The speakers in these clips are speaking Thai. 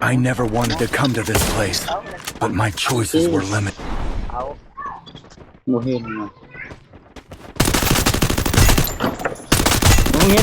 I never wanted to come to this place, but my choices were limited. เอาโมเห็นนะโมเห็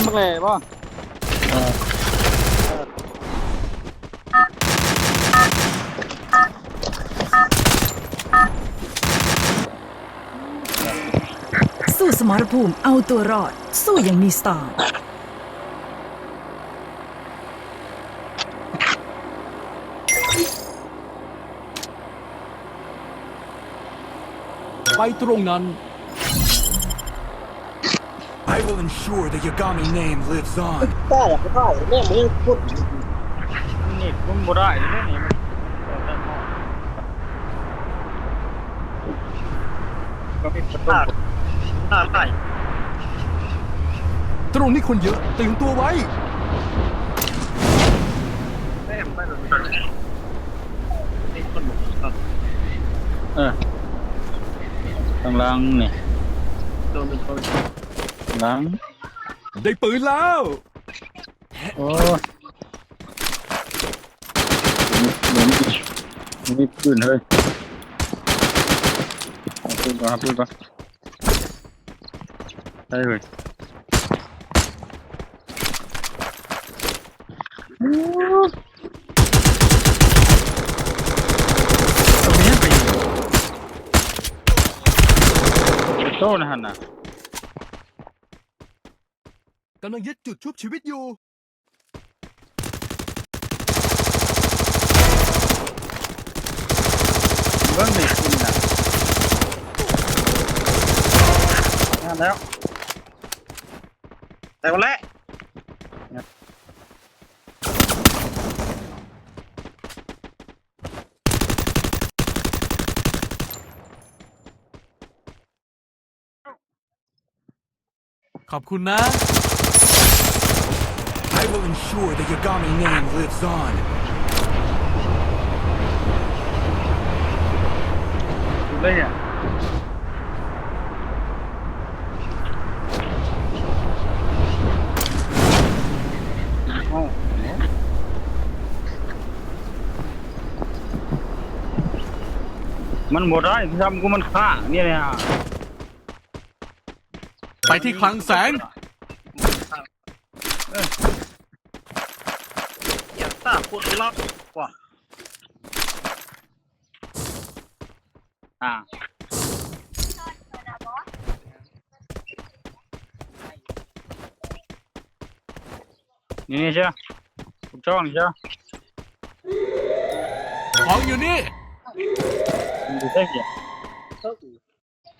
นบ้างเลยป่ะสู้สมรภูมิเอาตัวรอดสู้อยังมีสไตล์ไปตรงนั้น I will ensure the Yagami name lives on. ได้หรอไม่ได้แม่มึงพูดนี่มันบ่ได้เลยนี่มันก็มีประตูได้ได้ตรงนี้คนเยอะตื่นตัวไว้ แม่ไม่เลยนี่คนบอกเออ ข้างหล่างนี่โดนเป็นคนข้างหล่างได้ปืนแล้ว โอ้ยเหมือนมีปืนเฮ้ยเอาปืนก่อนเอาปืนก่อนได้เลยตรงนี้ไป อยู่โต้นะฮะน่ะกำลังยึดจุดชุบชีวิตอยู่ เบิ้งนี่คุณน่ะงานแล้ว แต่วันแรก ขอบคุณนะ I will ensure the Yagami name lives on. ดูเลยอะโอ้มันหมดได้ที่ทำกูมันฆ่าเนี่ยเลยอะไป ที่คลังแสง อยากทราบพูดล็อกกว่าอ่านี่นี่ใช่ไหมถูกจ้องนี่ใช่ไหมของอยู่นี่มันอยู่ใช่ไหม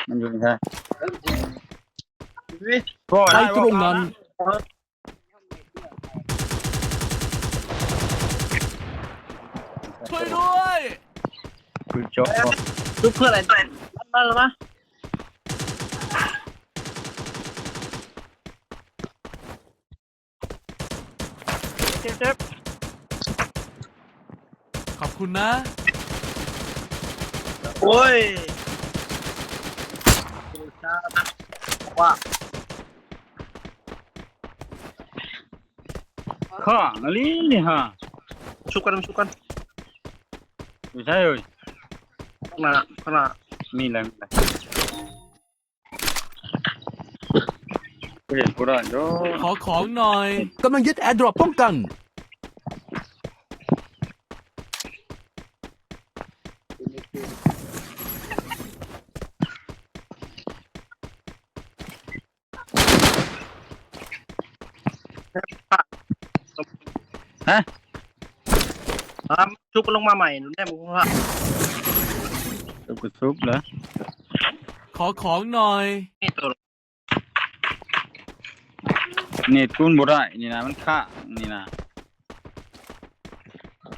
มันอยู่ใช่พ่อ ไปได้ตรงนั้น ช่วยด้วยคือจ้องดูเพื่ออะไรมาหรือมาเจ็บเจ็บขอบคุณนะ โอ้ยว่า ข้านาลีนี่ฮะชุบกันชุบกันไม่ใช่เลยข้างหน้าข้างหน้ามีแรมีอะไรกูเห็นกูได้โยขอของหน่อยกำลังยึดแอร์ดรอปป้องกัน ฮะอ่าชุบกันลงมาใหม่แน่มึงว่าตัวกูซุปเหรอขอของหน่อย นี่ตัวเน็ตกูบ่ได้นี่นะมันค่านี่นะ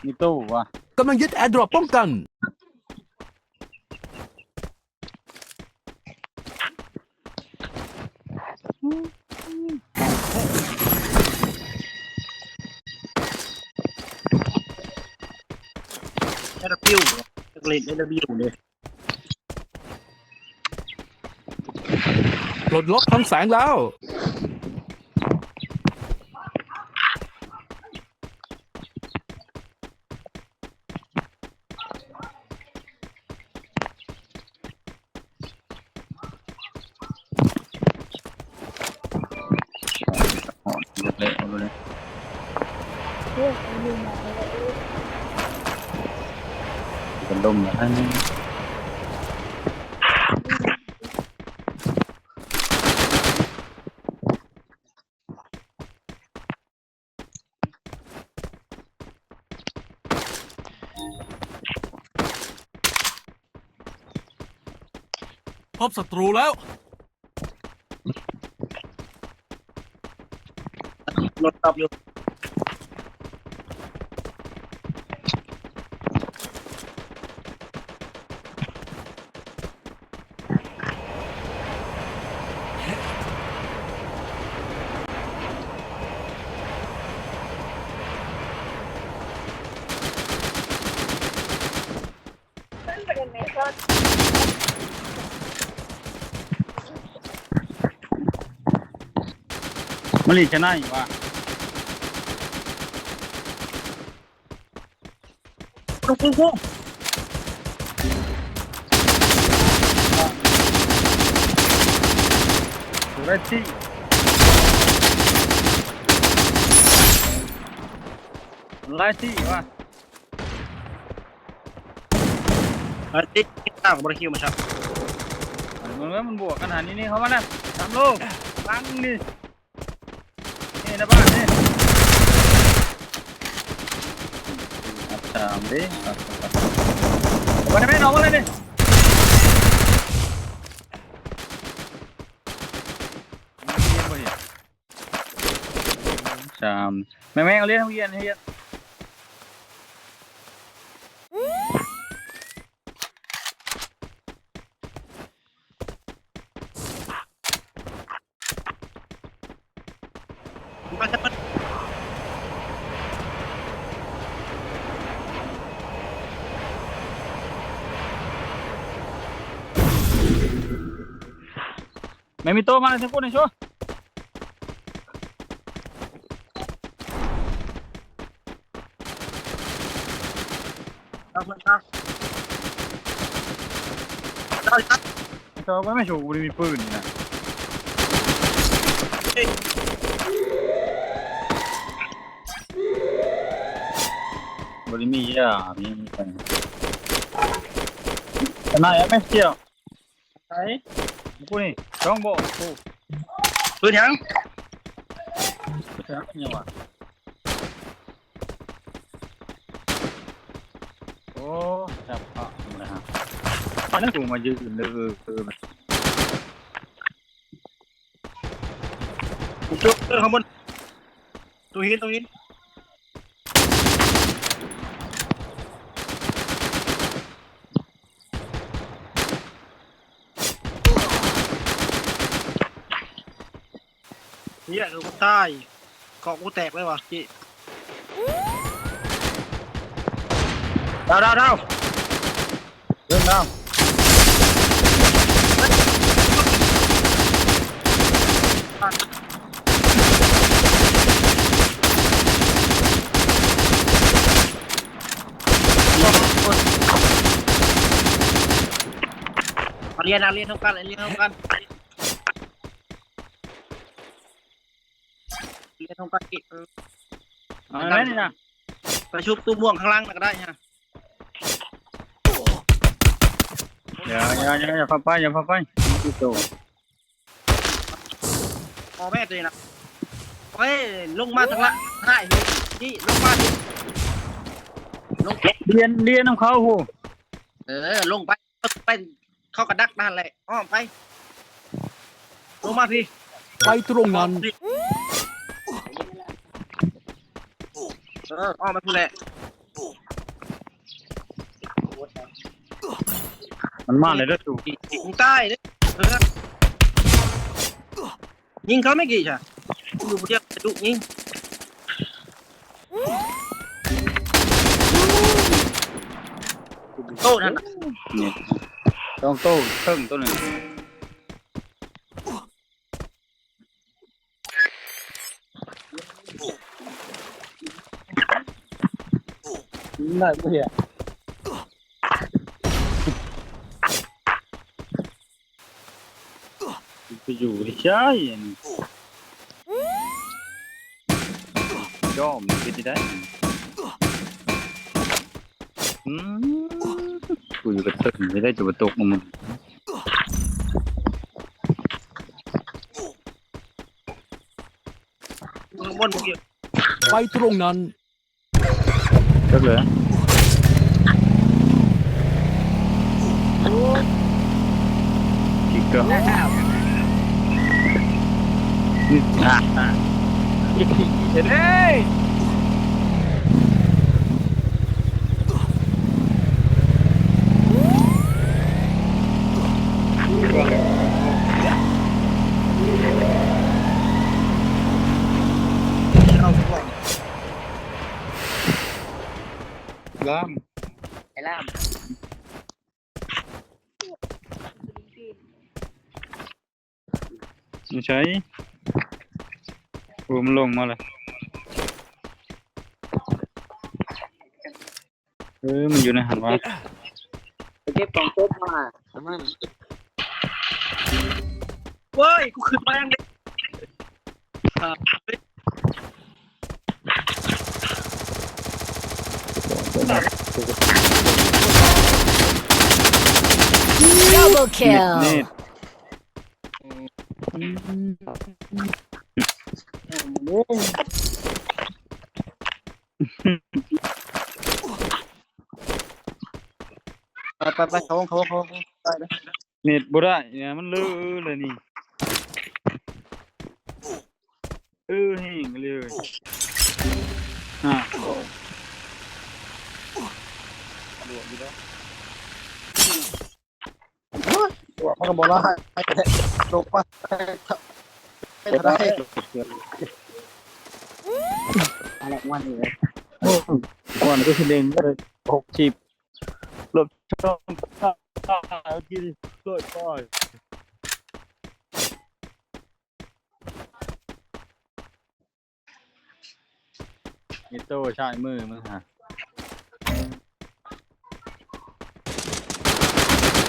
มีตู้วะ กำลังยึดแอร์ดรอปป้องกัน เล่นเอลบีอยู่เลยหลดล็อกทำแสงแล้ว เรื่องลืมบอกไปเลย มนะท่านพบศัตรูแล้ว รถตับอยู่ มันรีชนะอยู่ว่ะปุ๊บปุ๊บปุ๊บดูได้ที่ไล่ที่ว่ะอันนี้ตั้งบริคิวมาชักมันว่ามันบวกกันหันนี้นี่เขามานะสามลูกลังนี่ นี่นะบ้านนี่สามดิวันนี้ไม่น้องเลยนี่สามแม่แม่เอาเรียนเรียนเรียนม ไม่มีโตมาเลยสักคนในชัวตั้งมันตั้งตั้งตั้งโตก็ไม่ชูกูมีปืนนะบริมีอะมีมีกันแต่นายไม่เกี่ยวไหนกูนี่ ช่องโบกูปืนยังเนี่ยว่ะโอ้จับอะนะฮะ อันนั้นกูมายืนเลยคือจุดเรื่องข้างบนตัวหินตัวหินเนี่ยคือกูใต้เกาะกูแตกเลยวะพี่ดาวดาวดาวเรื่องน้ำเรียนนะเรียนเท่ากันเรียนเท่ากันเรียนเท่ากันอีกเอออะไรนี่นะไปชุบตู้ม่วงข้างล่างน่ะก็ได้ฮะอย่าอย่าอย่าอย่าพาไปอย่าพาไปที่โตพอแม่ตัวเองนะเฮ้ยลงมาทางละได้นี่ลงมาดิลงเรียนเรียนของเขาหูเออลงไปไปเข้ากระดักนั่นแหละอ้อมไปลงมาพี่ไปตรงนั้น เอออ้อมไปพูดแหละมันมาเลยเด้อสูยิงใต้เด้อเออยิงเขาไม่กี่จ้ะอยู่คนเดียวจะดุยิงโต้นั่นน่ะนี่ต้องโตเพิ่มตัวหนึ่ง ได้ปะเนี่ยไปอยู่ที่ใช่ยอมไปที่ได้อืมกูอยู่กับตึกไม่ได้จะมาตกมึงข้างบนเมื่อกี้ไปตรงนั้น ตึกเลยกี่เกาะนี่อะอะอีกทีเห็นไหม เอาไปก่อน ล่าม ไอ้ล่าม ไม่ใช่กูมันลงมาเลยเออมันอยู่ในหันวะไปเก็บกล่องโต๊ะมาทำไมเว้ยกูขึ้นมายังเด็กอ่าเฮ้ย Double เน็ต kill เน็ต ไปไปไปเขาเขาเขาไปนะเน็ตบ่ได้เนี่ยมันเลอะเลยนี่เออแห้งเลยอะตัวมันก็บอกว่าให้ ลงมาไม่ได้อะไรวันนี้เลยก่อนก็คือเด้งก็เลยหกสิบหลบช่องข้าวกินกล้วยก้อยนี่โต้ชายมือมึงฮะ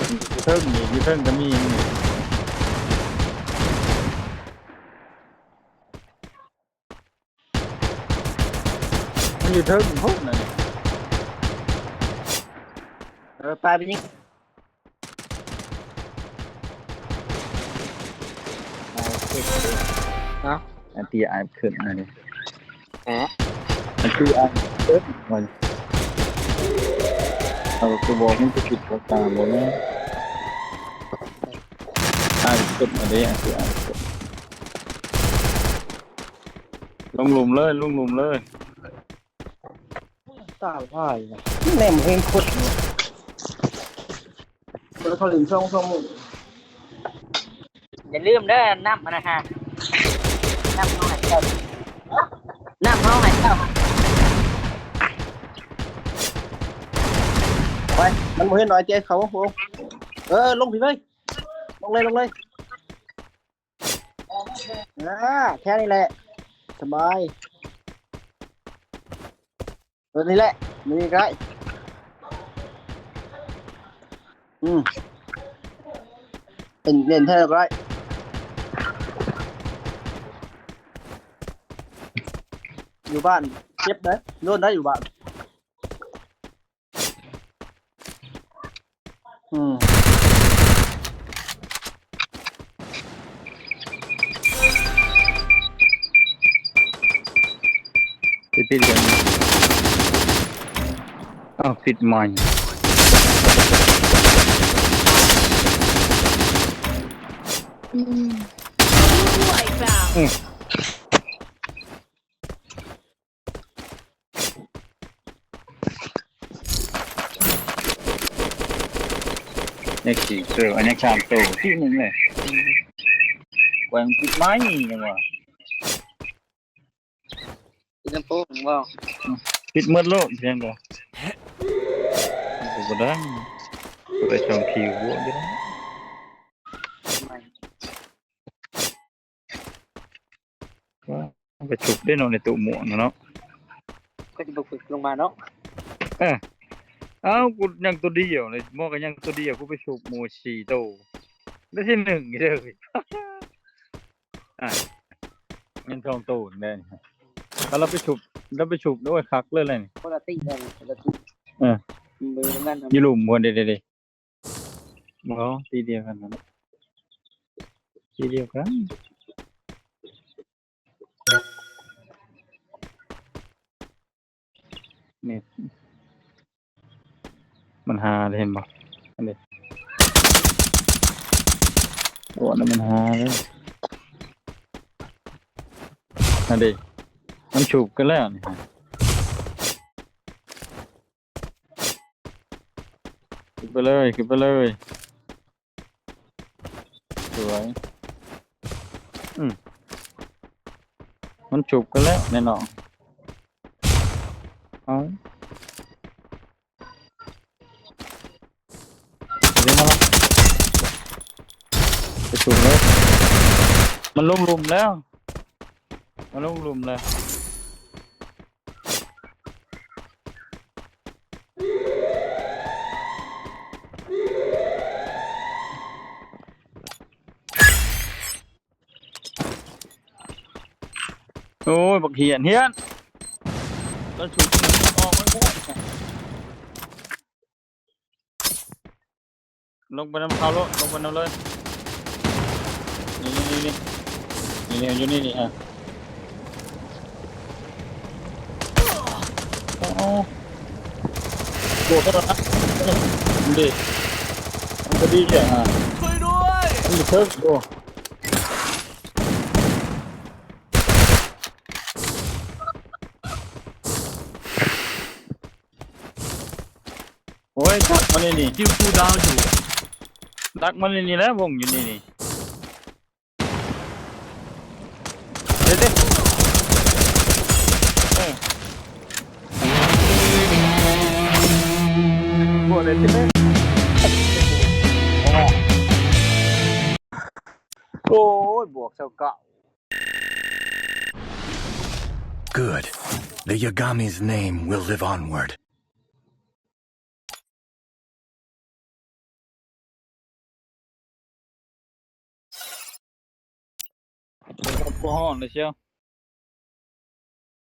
อยู่เทิงนี่อยู่เทิงก็มีนี่มัน อยู่เทิงพวกนั่นนี่เออไปไปยิงอันที่อายขึ้นอันนี้แหมอันที่อายขึ้นมันเอาตัวบอกมันจะผิดประการบ่แม่อายขึ้นมาได้อันที่อายขึ้นลงหลุมเลยลงหลุมเลย ตาพ่ายแม่งเฮงขุดแล้วเขาหลิงช่องช่องมืออย่าลืมเด้อน้ำมันนะฮะน้ำห้องไหนเจ้าน้ำห้องไหนเจ้าไปมันมือหน่อยเจ๊เขาโหเออลงผีเลยลงเลยลงเลยอ่าแค่นี้แหละสบาย ตัวนี้แหละมีอีกไรอืมเป็นเล่นเท่าไร อยู่บ้านเจ็บนะโน่นได้อยู่บ้านอืมปิดปิดกันอ้าวปิดใหม่นี่สี่เสืออันนี้ชามโตที่หนึ่งเลยแหวงปิดไม้ยังวะกินน้ำโป๊กบ่ปิดหมืดโลกเพียงแต่ กูได้ไปชมผิววัวอยู่นะว่าไปฉุบได้นอนในตู้หมวกเนาะก็จะบุกฝึกลงมาเนาะเอ้ากูยังตัวเดียวเลยมอกันยังตัวเดียวกูไปฉุบหมูสี่โตได้ที่หนึ่งเลยอะเงินทองโตแน่ถ้าเราไปฉุบเราไปฉุบด้วยคักเลยเลยนี่คนละตีเลยคนละตีมือ นั่นอยู่หลุมบนเด็ดเด็ดบ่ทีเดียวกันนั่นทีเดียวกันนี่มันหาเลยเห็นบ่อันนี้โอ้นั่นมันหาเลยอันนี้มันฉุบกันแล้วนี่ฮะขึ้น ไปเลยขึ้นไปเลยสวยอืมมันฉุบกันแล้วแน่นอนเอาเดี๋ยวมาละไปฉุบเลยมันลงหลุมแล้วมันลงหลุมแล้ว อ้ยบักเหียนเฮียนแล้วฉุกออกไม่พ้นลงไปน้ำเขาโลดลงไปน้ำเลย นี่นี่นี่นี่นี่อยู่นี่นี่อะโอ้โหโดดเข้ามาดูดิมันก็ดีอะช่วยด้วยมันจะเพิ่มโอ้โอ้ยดักมันนี่นี่คิวคูลดาวน์อยู่ดักมันนี่นี่แล้ววงอยู่นี่นี่เดี๋ยวเดี๋ยวเออพวกเด็กใช่ไหมโอ้ยบวกเท่าเก่า Good. The Yagami's name will live onward. เป็นกั